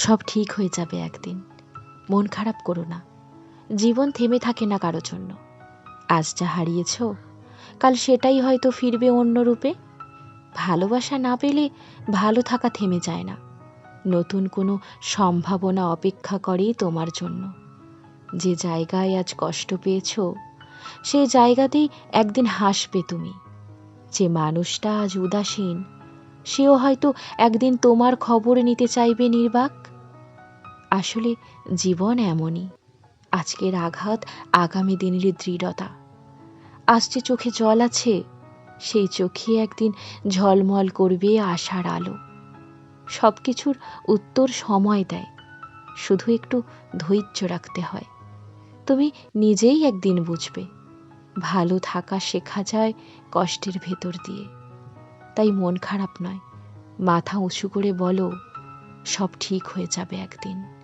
সব ঠিক হয়ে যাবে একদিন। মন খারাপ করো না। জীবন থেমে থাকে না কারও জন্য। আজ যা হারিয়েছ, কাল সেটাই হয়তো ফিরবে অন্য রূপে। ভালোবাসা না পেলে ভালো থাকা থেমে যায় না। নতুন কোনো সম্ভাবনা অপেক্ষা করে তোমার জন্য। যে জায়গায় আজ কষ্ট পেয়েছ সেই জায়গাতেই একদিন হাসবে তুমি। যে মানুষটা আজ উদাসীন, সেও হয়তো একদিন তোমার খবর নিতে চাইবে নির্বাক। আসলে জীবন এমনই। আজকের আঘাত আগামী দিনের দৃঢ়তা। আসছে চোখে জল আছে, সেই চোখে একদিন ঝলমল করবে আশার আলো। সব কিছুর উত্তর সময় দেয়। শুধু একটু ধৈর্য রাখতে হয়। তুমি নিজেই একদিন বুঝবে। ভালো থাকা শেখা যায় কষ্টের ভেতর দিয়ে। তাই মন খারাপ নয়। মাথা উঁচু করে বলো, সব ঠিক হয়ে যাবে একদিন।